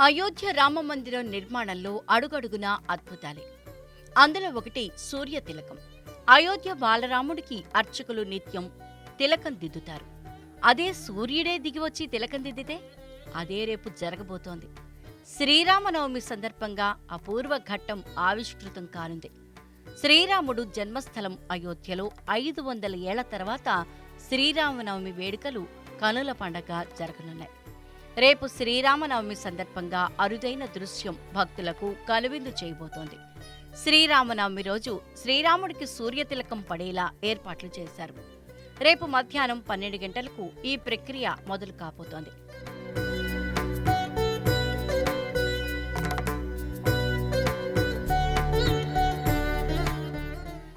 అయోధ్య రామ మందిరం నిర్మాణంలో అడుగడుగున అద్భుతాలే. అందులో ఒకటి సూర్య తిలకం. అయోధ్య బాలరాముడికి అర్చకులు నిత్యం తిలకం దిద్దుతారు. అదే సూర్యుడే దిగివచ్చి తిలకం దిద్దితే అదే రేపు జరగబోతోంది. శ్రీరామనవమి సందర్భంగా అపూర్వ ఘట్టం ఆవిష్కృతం కానుంది. శ్రీరాముడు జన్మస్థలం అయోధ్యలో ఐదు వందల ఏళ్ళ తర్వాత శ్రీరామనవమి వేడుకలు కనుల పండగ జరగనున్నాయి. రేపు శ్రీరామనవమి సందర్భంగా అరుదైన దృశ్యం భక్తులకు కనువిందు చేయబోతోంది. శ్రీరామనవమి రోజు శ్రీరాముడికి సూర్యతిలకం పడేలా ఏర్పాట్లు చేశారు. రేపు మధ్యాహ్నం పన్నెండు గంటలకు ఈ ప్రక్రియ మొదలు కాబోతోంది.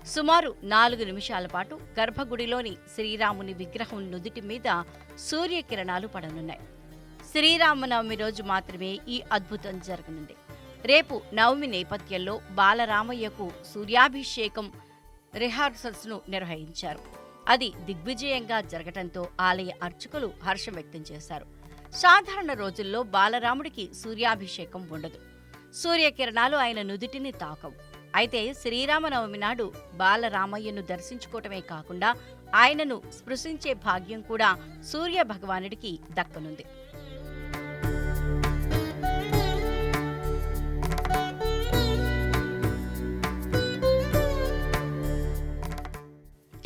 సుమారు నాలుగు నిమిషాల పాటు గర్భగుడిలోని శ్రీరాముని విగ్రహం నుదుటి మీద సూర్యకిరణాలు పడనున్నాయి. శ్రీరామనవమి రోజు మాత్రమే ఈ అద్భుతం జరగనుంది. రేపు నవమి నేపథ్యంలో బాలరామయ్యకు సూర్యాభిషేకం రిహార్సల్స్ను నిర్వహించారు. అది దిగ్విజయంగా జరగటంతో ఆలయ అర్చకులు హర్షం వ్యక్తం చేశారు. సాధారణ రోజుల్లో బాలరాముడికి సూర్యాభిషేకం ఉండదు. సూర్యకిరణాలు ఆయన నుదుటిని తాకవు. అయితే శ్రీరామనవమి నాడు బాలరామయ్యను దర్శించుకోవటమే కాకుండా ఆయనను స్పృశించే భాగ్యం కూడా సూర్య భగవానుడికి దక్కనుంది.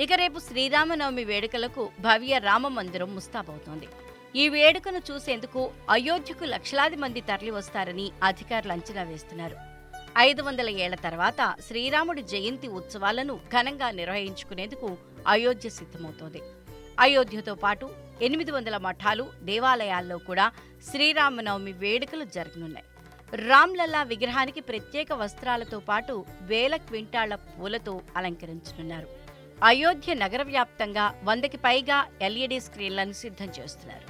ఇక రేపు శ్రీరామనవమి వేడుకలకు భవ్య రామ మందిరం ముస్తాబవుతోంది. ఈ వేడుకను చూసేందుకు అయోధ్యకు లక్షలాది మంది తరలి వస్తారని అధికారులు అంచనా వేస్తున్నారు. ఐదు వందల ఏళ్ళ తర్వాత శ్రీరాముడి జయంతి ఉత్సవాలను ఘనంగా నిర్వహించుకునేందుకు అయోధ్య సిద్ధమవుతోంది. అయోధ్యతో పాటు ఎనిమిది వందల మఠాలు దేవాలయాల్లో కూడా శ్రీరామనవమి వేడుకలు జరగనున్నాయి. రామ్లల్లా విగ్రహానికి ప్రత్యేక వస్త్రాలతో పాటు వేల క్వింటాళ్ళ పూలతో అలంకరించనున్నారు. అయోధ్య నగర వ్యాప్తంగా వందకి పైగా ఎల్ఈడి స్క్రీన్లను సిద్ధం చేస్తున్నారు.